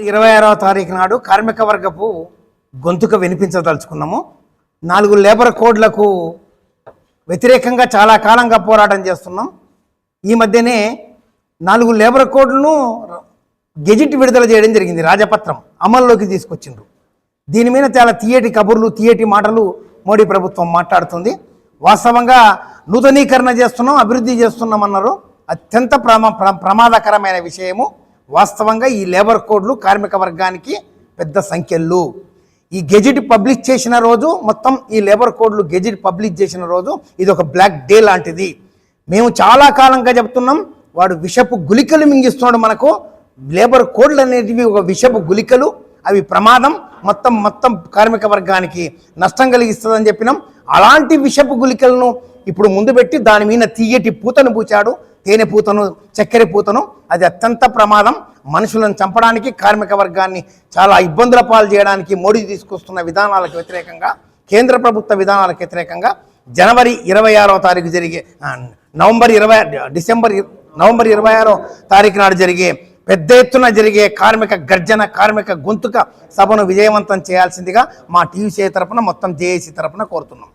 ఇరవై ఆరవ తారీఖు నాడు కార్మిక వర్గపు గొంతుక వినిపించదలుచుకున్నాము. నాలుగు లేబర్ కోడ్లకు వ్యతిరేకంగా చాలా కాలంగా పోరాటం చేస్తున్నాం. ఈ మధ్యనే నాలుగు లేబర్ కోడ్లను గెజిట్ విడుదల చేయడం జరిగింది రాజపత్రం అమల్లోకి తీసుకొచ్చిండ్రు. దీని మీద చాలా తీయటి కబుర్లు తీయటి మాటలు మోడీ ప్రభుత్వం మాట్లాడుతుంది. వాస్తవంగా నూతనీకరణ చేస్తున్నాం అభివృద్ధి చేస్తున్నాం అన్నారు అత్యంత ప్రమా ప్ర- ప్రమాదకరమైన విషయము. వాస్తవంగా ఈ లేబర్ కోడ్లు కార్మిక వర్గానికి పెద్ద సంఖ్యలు. ఈ గెజిట్ పబ్లిష్ చేసిన రోజు మొత్తం ఈ లేబర్ కోడ్లు గెజిట్ పబ్లిష్ చేసిన రోజు ఇది ఒక బ్లాక్ డే లాంటిది. మేము చాలా కాలంగా చెప్తున్నాం వాడు విషపు గులికలు మింగిస్తున్నాడు మనకు. లేబర్ కోడ్లు అనేటివి ఒక విషపు గులికలు అవి ప్రమాదం. మొత్తం మొత్తం కార్మిక వర్గానికి నష్టం కలిగిస్తుందని చెప్పినాం. అలాంటి విషపు గులికలను ఇప్పుడు ముందు పెట్టి దాని మీద తీయటి పూతను పూచాడు. తేనె పూతను చక్కెర పూతను అది అత్యంత ప్రమాదం. మనుషులను చంపడానికి కార్మిక వర్గాన్ని చాలా ఇబ్బందుల పాలు చేయడానికి మోడీ తీసుకొస్తున్న విధానాలకు వ్యతిరేకంగా కేంద్ర ప్రభుత్వ విధానాలకు వ్యతిరేకంగా జనవరి ఇరవై ఆరో తారీఖు జరిగే నవంబర్ ఇరవై డిసెంబర్ నవంబర్ ఇరవై ఆరో తారీఖు నాడు జరిగే పెద్ద ఎత్తున జరిగే కార్మిక గర్జన కార్మిక గొంతుక సభను విజయవంతం చేయాల్సిందిగా మా టీవీసీ తరపున మొత్తం జేఏసీ తరపున కోరుతున్నాం.